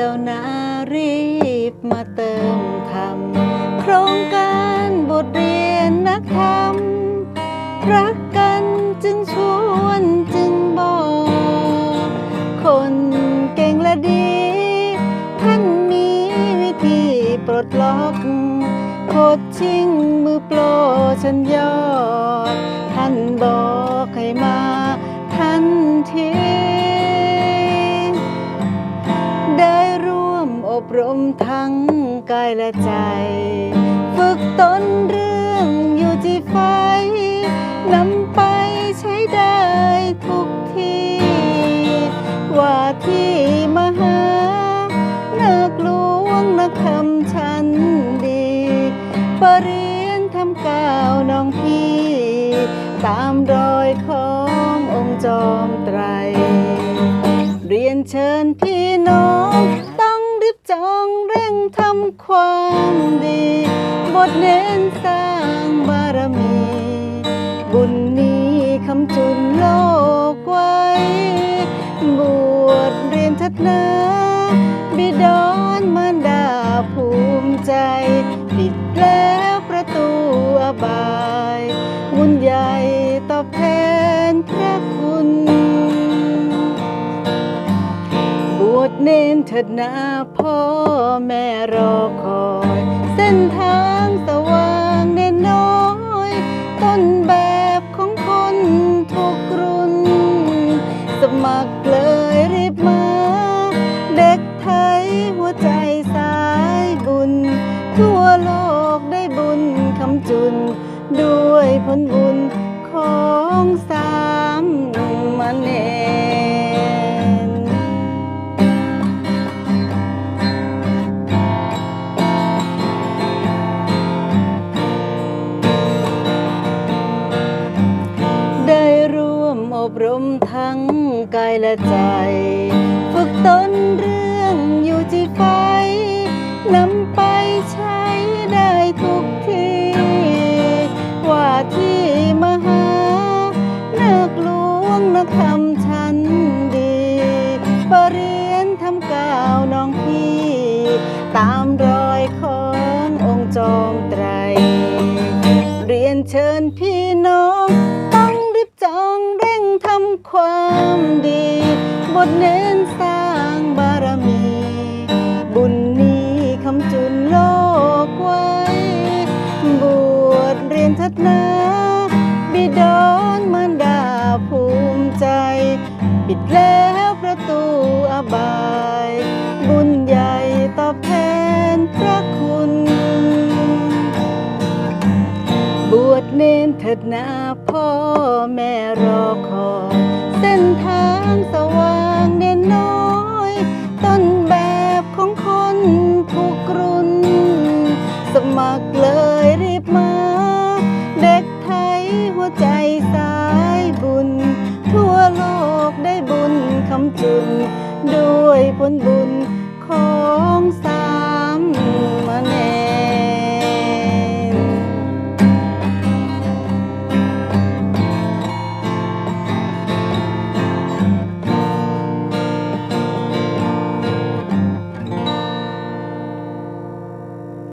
แล้วนะรีบมาเติมทำโครงการบทเรียนนักธรรมรักกันจึงชวนจึงบอก คนเก่งและดี ท่านมีวิธีปลดล็อกโคดชิงมือโปรฉันยอด ท่านบอกให้มา รมทั้งกายและใจ ฝึกตนเรื่องอยู่ที่ไฟนำไปใช้ได้ทุกที่ ว่าที่มหานักหลวงนักธรรมชั้นดีปรริญทำก้าวน้องพี่ ตามรอยขององค์จอมไตร เรียนเชิญพี่น้อง บุญนี้คำจุนโลกไว้ บวชเรียนทัดนาบิดอนมารดาภูมิใจ ปิดแล้วประตูอบายบุญใหญ่ตอบแทนพระคุณ บวชเน้นเถิดนาพ่อแม่รอคอย เส้นทางสว่างเน้นน้อย ต้นแบบ มัครเลยรีบมา เด็กไทยหัวใจสายบุญ ทั่วโลกได้บุญคำจุน ด้วยผลบุญ อบรมทั้งกายและใจ ฝึกตนเรื่องอยู่ที่ไฟนำไปใช้ได้ทุกที่ว่าที่มหานักหลวงนักธรรมชั้นดีปรริญทำก้าวน้องพี่ ตามรอยขององค์จอมไตร เรียนเชิญพี่ ความดี บทเน้นสร้างบารมี บุญนี้คำจุนโลกไว้ บวชเรียนทัดนาบิดอนมารดาภูมิใจ ปิดแล้วประตูอบาย บุญใหญ่ตอบแทนพระคุณ บวชเน้นเถิดนาพ่อแม่รอคอย มัครเลยรีบมา เด็กไทยหัวใจสายบุญ ทั่วโลกได้บุญคำจุน ด้วยผลบุญของสาม